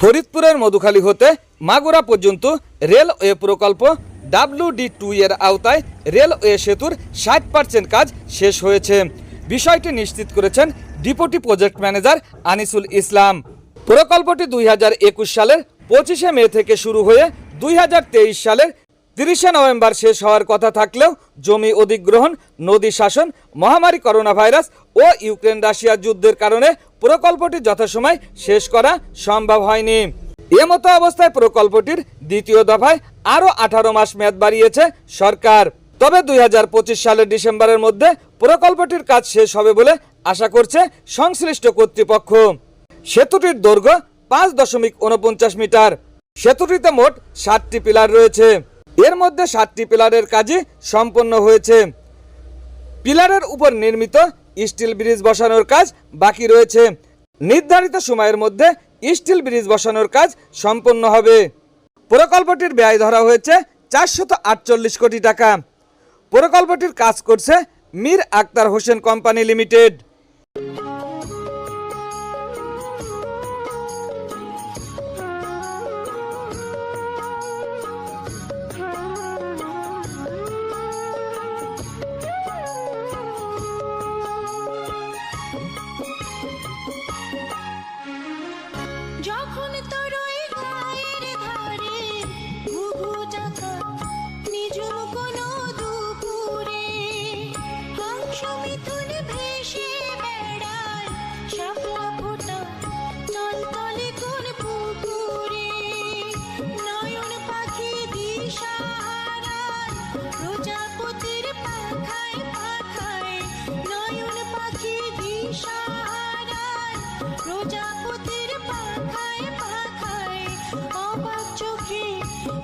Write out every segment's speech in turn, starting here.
ফরিদপুরের মধুখালী হতে মাগুরা পর্যন্ত রেলওয়ে প্রকল্প ডাব্লিউ ডি টু এর আওতায় রেলওয়ে সেতুর ষাট পার্সেন্ট কাজ শেষ হয়েছে। বিষয়টি নিশ্চিত করেছেন deputy project manager Anisul Islam. প্রকল্পটি দুই হাজার একুশ সালের পঁচিশে মে থেকে শুরু হয়ে দুই হাজার তেইশ সালের তিরিশে নভেম্বর শেষ হওয়ার কথা থাকলেও জমি অধিগ্রহণ, নদী শাসন, মহামারী করোনা ভাইরাস ও ইউক্রেন রাশিয়া যুদ্ধের কারণে প্রকল্পটি যথাসময় শেষ করা সম্ভব হয়নি। এমতো অবস্থায় প্রকল্পটির দ্বিতীয় দফায় আরও আঠারো মাস মেয়াদ বাড়িয়েছে সরকার। তবে দুই হাজার পঁচিশ সালের ডিসেম্বরের মধ্যে প্রকল্পটির কাজ শেষ হবে বলে আশা করছে সংশ্লিষ্ট কর্তৃপক্ষ। সেতুটির দৈর্ঘ্য পাঁচ দশমিক উনপঞ্চাশ মিটার। সেতুটিতে মোট সাতটি পিলার রয়েছে। এর মধ্যে সাতটি পিলারের কাজই সম্পন্ন হয়েছে। পিলারের উপর নির্মিত স্টিল ব্রিজ বসানোর কাজ বাকি রয়েছে। নির্ধারিত সময়ের মধ্যে স্টিল ব্রিজ বসানোর কাজ সম্পন্ন হবে। প্রকল্পটির ব্যয় ধরা হয়েছে চারশত আটচল্লিশ কোটি টাকা। প্রকল্পটির কাজ করছে মীর আক্তার হোসেন কোম্পানি লিমিটেড।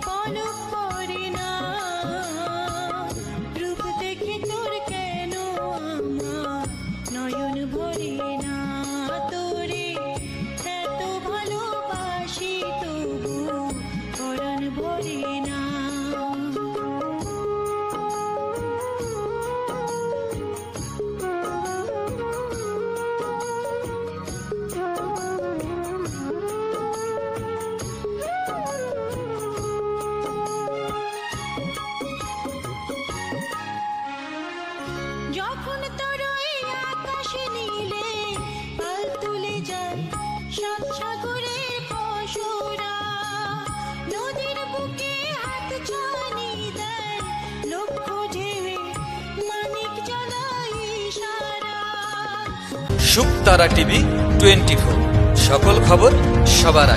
পলক সাত টিভি টোয়েন্টি ফোর সকল খবর সবার আগে।